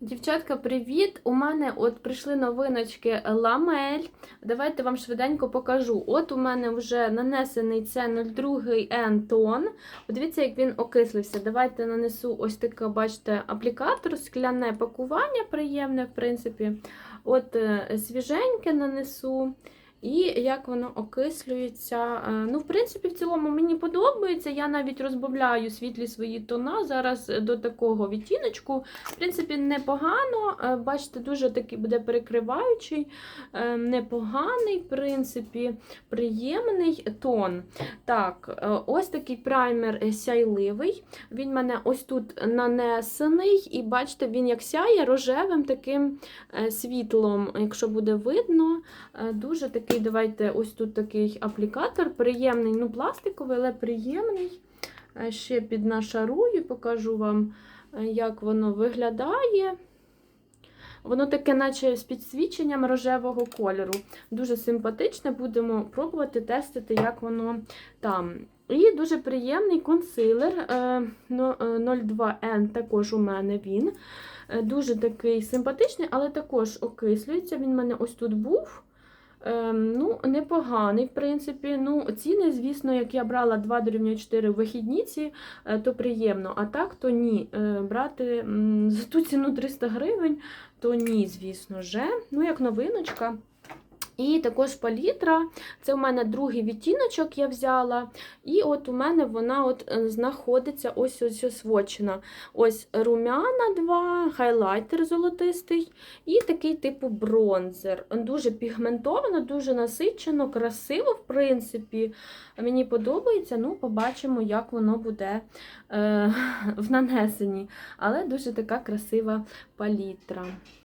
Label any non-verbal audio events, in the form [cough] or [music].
Дівчатка, привіт! У мене от прийшли новиночки ламель. Давайте вам швиденько покажу. От у мене вже нанесений це 02 N тон. Подивіться, як він окислився. Давайте нанесу ось таке, бачите, аплікатор, скляне пакування приємне, в принципі. От е, свіженьке нанесу. І як воно окислюється. Е, Ну, в принципі, в цілому мені подобається. Я навіть розбавляю світлі свої тона зараз до такого відтіночку. В принципі, непогано. Е, Бачите, дуже такий буде перекриваючий, е, непоганий, в принципі, приємний тон. Так, ось такий праймер сяйливий. Він мене ось тут нанесений, і бачите, він як сяє рожевим таким світлом, якщо буде видно. Дуже такий, давайте, ось тут такий аплікатор, приємний, ну, пластиковий, але приємний. Е, Ще піднашарую, покажу вам, е, як воно виглядає. Воно таке, наче з підсвіченням рожевого кольору. Дуже симпатичне, будемо пробувати тестити, як воно там. І дуже приємний консилер е, но- е, 02N, також у мене він. Дуже такий симпатичний, але також окислюється. Він в мене ось тут був. Ем, ну, непоганий, в принципі. Ну, ціни, звісно, як я брала 2 дорівнює 4 в вихідніці, е, то приємно. А так, то ні. Е, Брати за ту ціну 300 гривень, то ні, звісно же. Ну, як новиночка. І також палітра. Це у мене другий відтіночок я взяла. І от у мене вона от е, знаходиться ось ось ось. Ось румяна 2, хайлайтер золотистий і такий типу бронзер. Дуже пігментовано, дуже насичено, красиво, в принципі. Мені подобається. Ну, побачимо, як воно буде е, [laughs] в нанесенні. Але дуже така красива палітра.